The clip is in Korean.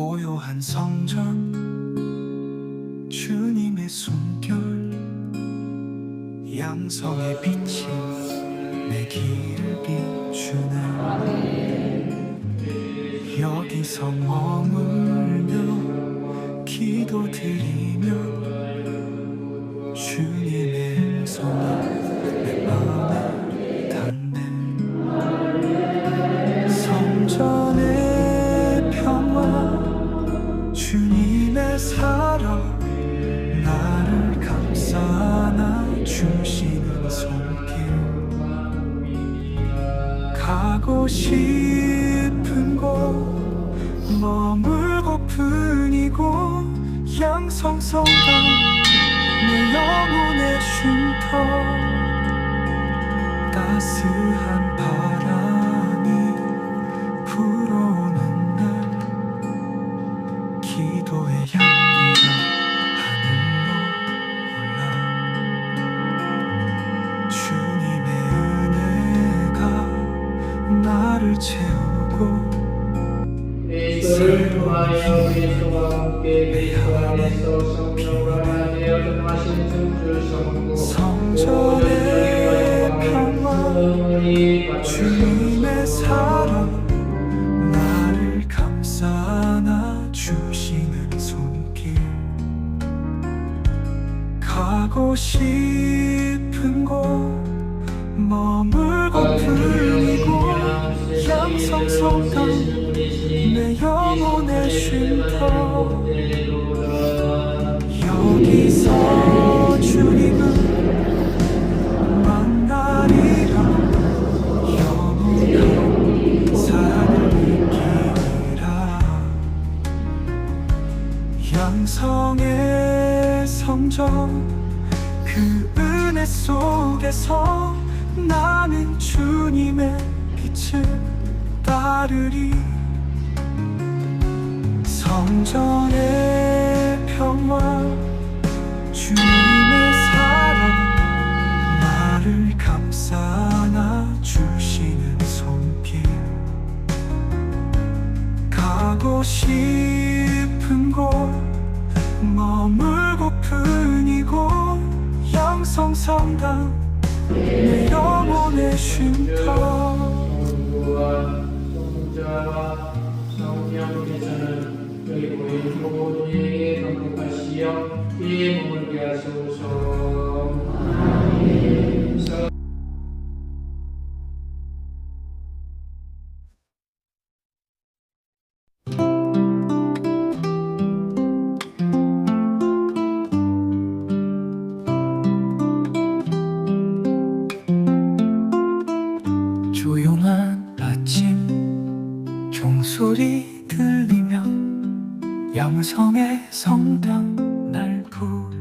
고요한 성전 주님의 숨결 양성의 빛이 내 길을 비추네. 여기서 머물며 기도드리며 주님의 손이 가고 싶은 곳 머물고픈 이곳 양성성당 내 영혼의 쉼터 따스한 바람이 불어오는 날 기도의 향 나를 채우고 그리스도를 통하여 그리스도와 함께 그리스도 안에서 성령과 하나되어 동하신 주 성부 성전의 평화 주님의 사랑 나를 감싸 안아 주시는 손길. 가고 싶은 곳 머물고픈 이곳 양성성당 내 영혼의 쉼터. 여기서 주님을 만나리라. 영원한 사랑을 느끼리라. 양성의 성전 그 은혜 속에서 나는 주님의 빛을 따르리 성전의 평화 주님의 사랑 나를 감싸 안아 주시는 손길. 가고 싶은 곳 머물고픈 이곳 양성성당 내 영혼의 쉼터 이에 머물게 하소서. 조용한 아침 종소리 들리며 양성의 성당 날 네. 부르